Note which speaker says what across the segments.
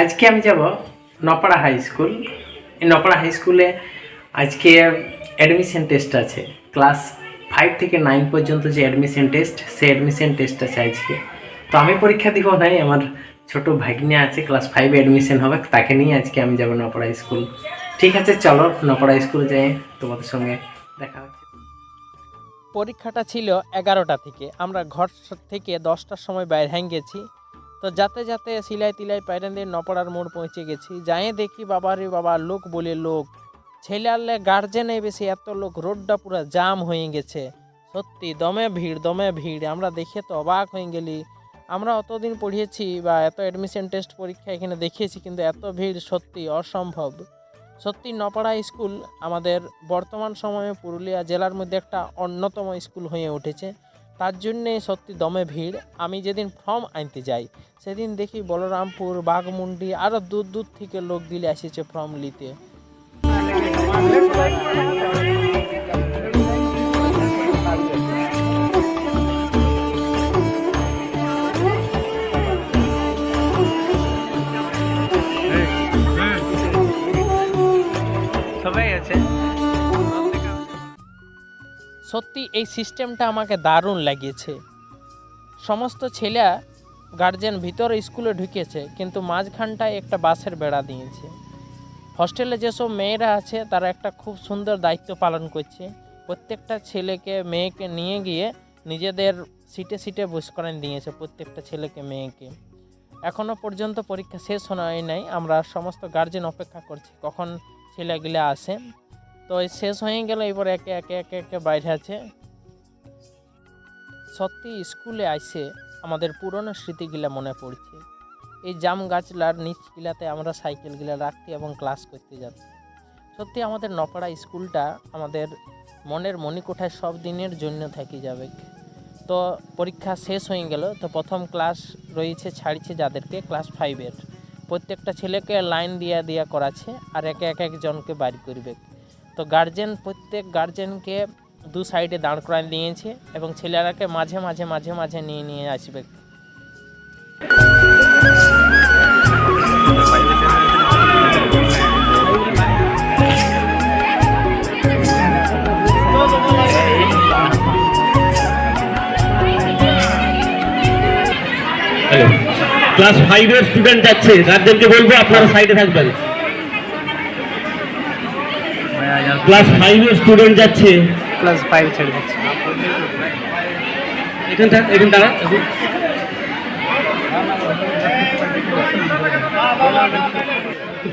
Speaker 1: আজকে আমি যাব নপাড়া হাই স্কুল এই নপাড়া হাই স্কুলে আজকে অ্যাডমিশন টেস্ট আছে। ক্লাস ফাইভ থেকে নাইন পর্যন্ত যে অ্যাডমিশন টেস্ট সেই অ্যাডমিশন টেস্ট আছে আজকে। তো আমি পরীক্ষা দিব নাই, আমার ছোট ভাগ্নে আছে ক্লাস ফাইভে অ্যাডমিশন হবে, তাকে নিয়ে আজকে আমি যাব নপাড়া স্কুল ঠিক আছে, চলো নপাড়া স্কুল যাই, তোমাদের সঙ্গে দেখা হচ্ছে।
Speaker 2: পরীক্ষাটা ছিল এগারোটা থেকে। আমরা ঘর থেকে দশটার সময় বাইরে হ্যাং গেছি। তো যাতে যাতে সিলাই তিলাই পাইরেন দিয়ে নপড়ার মোড় পৌঁছে গেছি। যাই দেখি বাবা রে বাবা, লোক বলে লোক। ছেলে আনলে গার্জেনে বেশি এত লোক রোডটা পুরো জাম হয়ে গেছে। সত্যি, দমে ভিড় দমে ভিড়। আমরা দেখে তো অবাক হয়ে গেলি। আমরা অতদিন পড়িয়েছি বা এত অ্যাডমিশন টেস্ট পরীক্ষা এখানে দেখিয়েছি, কিন্তু এত ভিড় সত্যি অসম্ভব। সত্যি নপাড়া স্কুল আমাদের বর্তমান সময়ে পুরুলিয়া জেলার মধ্যে একটা অন্যতম স্কুল হয়ে উঠেছে। তার জন্যে সত্যি দমে ভিড়। আমি যেদিন ফর্ম আনতে যাই, সেদিন দেখি বলরামপুর, বাঘমুন্ডি আরও দূর দূর থেকে লোক দিলে এসেছে ফর্ম নিতে।
Speaker 1: সবাই আছে?
Speaker 2: সত্যি এই সিস্টেমটা আমাকে দারুণ লাগিয়েছে। সমস্ত ছেলে গার্জেন ভিতরে স্কুলে ঢুকেছে, কিন্তু মাঝখানটায় একটা বাসের বেড়া দিয়েছে। হস্টেলে যেসব মেয়েরা আছে, তারা একটা খুব সুন্দর দায়িত্ব পালন করছে। প্রত্যেকটা ছেলেকে, মেয়েকে নিয়ে গিয়ে নিজেদের সিটে সিটে বস করেন দিয়েছে প্রত্যেকটা ছেলেকে, মেয়েকে। এখনও পর্যন্ত পরীক্ষা শেষ হয় নাই আমরা সমস্ত গার্জেন অপেক্ষা করছি, কখন ছেলেগুলো আসে। তো শেষ হয়ে গেল এবার একে একে একে একে বাইরে আছে। সত্যি স্কুলে আইসে আমাদের পুরনো স্মৃতিগুলা মনে পড়ছে। এই জাম গাছলার নিচগুলাতে আমরা সাইকেলগুলা রাখতে এবং ক্লাস করতে যেতাম সত্যি আমাদের নপাড়া স্কুলটা আমাদের মনের মণিকোঠায় সব দিনের জন্য থাকি যাবে। তো পরীক্ষা শেষ হয়ে গেল, তো প্রথম ক্লাস রয়েছে, ছাড়ছে যাদেরকে, ক্লাস ফাইভের প্রত্যেকটা ছেলেকে লাইন দিয়া দিয়া করাছে আর একে, এক একজনকে বাড়ি করবে। তো গার্জেন প্রত্যেক গার্জেনকে দু সাইডে দাঁড় করায় নিয়েছে এবং ছেলেরাকে মাঝে মাঝে মাঝে মাঝে নিয়ে নিয়ে আসবে।
Speaker 3: ক্লাস ফাইভের স্টুডেন্ট যাচ্ছে। গার্জেনকে বলব, আপনারা সাইডে থাকবেন। ক্লাস ফাইভের স্টুডেন্ট যাচ্ছে।
Speaker 1: ক্লাস ফাইভ ছেড়ে যাচ্ছে
Speaker 3: এখান থাক এখান দাঁড়া।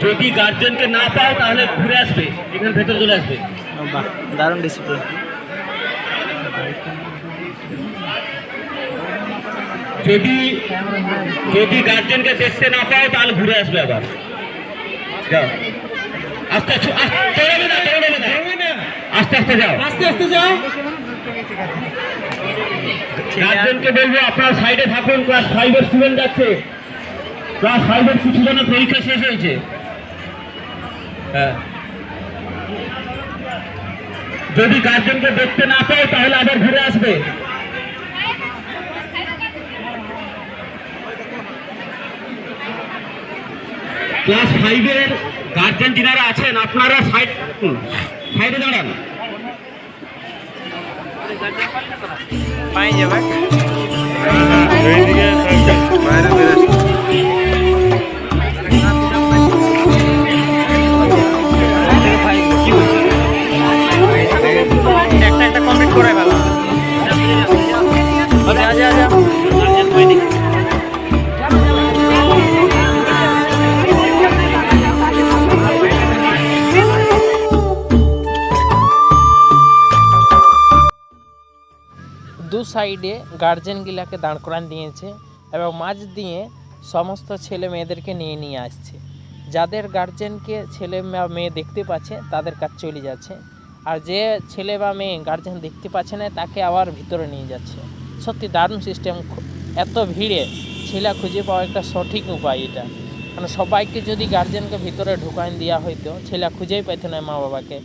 Speaker 3: যদি গার্জেনকে না পাও তাহলে ঘুরে আসবে। এখানে ভেতরে চলে আসবে।
Speaker 1: বাহ দারুণ ডিসিপ্লিন
Speaker 3: যদি যদি গার্জেনকে দেখতে না পাও তাহলে ঘুরে আসবে আবার। যাও। আস্তে আস্তে আস্তে যাও। আস্তে আস্তে যাও। গার্জেনকে বলব আপনার সাইডে থাকুন ক্লাস ফাইভের স্টুডেন্ট যাচ্ছে। ক্লাস ফাইভের কিছু জনের পরীক্ষা শেষ হয়েছে। হ্যাঁ। যদি গার্জেনকে দেখতে না পাও তাহলে আবার ঘুরে আসবে। ক্লাস ফাইভের গার্জেন যিনারা আছেন আপনারা সাইড সাইডে দাঁড়ান।
Speaker 1: পাই যাবে।
Speaker 2: সাইডে গার্জেনগুলাকে দাঁড় করান দিয়েছে এবং মাঝ দিয়ে সমস্ত ছেলে মেয়েদেরকে নিয়ে নিয়ে আসছে। যাদের গার্জেনকে ছেলে বা মেয়ে দেখতে পাচ্ছে, তাদের কাছে চলে যাচ্ছে। আর যে ছেলে বা মেয়ে গার্জেন দেখতে পাচ্ছে না, তাকে আবার ভিতরে নিয়ে যাচ্ছে। সত্যি দারুণ সিস্টেম এত ভিড়ে ছেলে খুঁজে পাওয়া একটা সঠিক উপায় এটা। কারণ সবাইকে যদি গার্জেনকে ভিতরে ঢুকান দেওয়া হইতো, ছেলে খুঁজেই পাইতো না মা বাবাকে